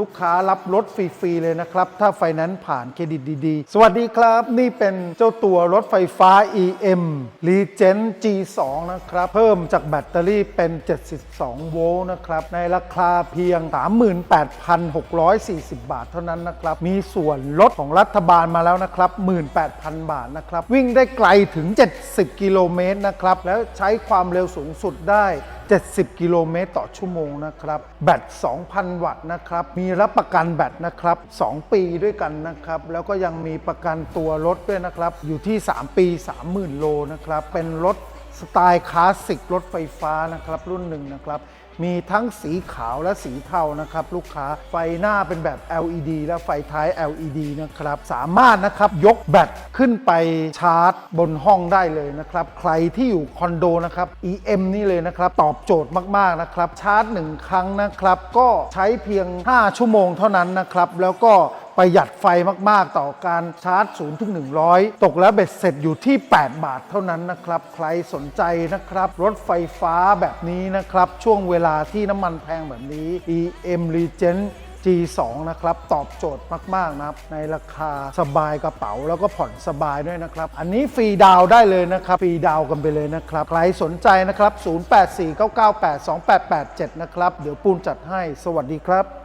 ลูกค้ารับรถฟรีๆเลยนะครับ ถ้าไฟนนซ์ผ่านเครดิตดีๆ สวัสดีครับ นี่เป็นเจ้าตัวรถไฟฟ้า EM Regen G2 นะครับ เพิ่มจากแบตเตอรี่เป็น 72 โวลต์นะครับ ในราคาเพียง 38,640 บาทเท่านั้นนะครับ มีส่วนลดของรัฐบาลมาแล้วนะครับ 18,000 บาทนะครับ วิ่งได้ไกลถึง 70 กิโลเมตรนะครับ แล้วใช้ความเร็วสูงสุดได้ 70 กิโลเมตรต่อชั่วโมงนะครับ แบต 2,000 วัตต์นะครับ มีรับประกันแบตนะครับ 2 ปีด้วยกันนะครับ แล้วก็ยังมีประกันตัวรถด้วยนะครับ อยู่ที่ 3 ปี 30,000 โลนะครับ เป็นรถ สไตล์คลาสสิกรถไฟฟ้านะครับรุ่นหนึ่งนะครับ มีทั้งสีขาวและสีเทานะครับ ลูกค้าไฟหน้าเป็นแบบ LED และไฟท้าย LED นะครับ สามารถนะครับยกแบตขึ้นไปชาร์จบนห้องได้เลยนะครับ ใครที่อยู่คอนโดนะครับ EM นี่เลยนะครับ ตอบโจทย์มากๆนะครับ ชาร์จ 1 ครั้งนะครับ ก็ใช้เพียง 5 ชั่วโมงเท่านั้นนะครับ แล้วก็ ประหยัดไฟมาก ๆ ต่อการชาร์จ0ถึง100 ตกแล้วเบ็ดเสร็จอยู่ที่ 8 บาทเท่านั้นนะครับ ใครสนใจนะครับ รถไฟฟ้าแบบนี้นะครับ ช่วงเวลาที่น้ำมันแพงแบบนี้ EM Regent G2 นะครับ ตอบโจทย์มาก ๆ นะครับ ในราคาสบายกระเป๋าแล้วก็ผ่อนสบายด้วยนะครับ อันนี้ฟรีดาวได้เลยนะครับ ฟรีดาวกันไปเลยนะครับ ใครสนใจนะครับ 0849982887 นะครับ เดี๋ยวปูนจัดให้ สวัสดีครับ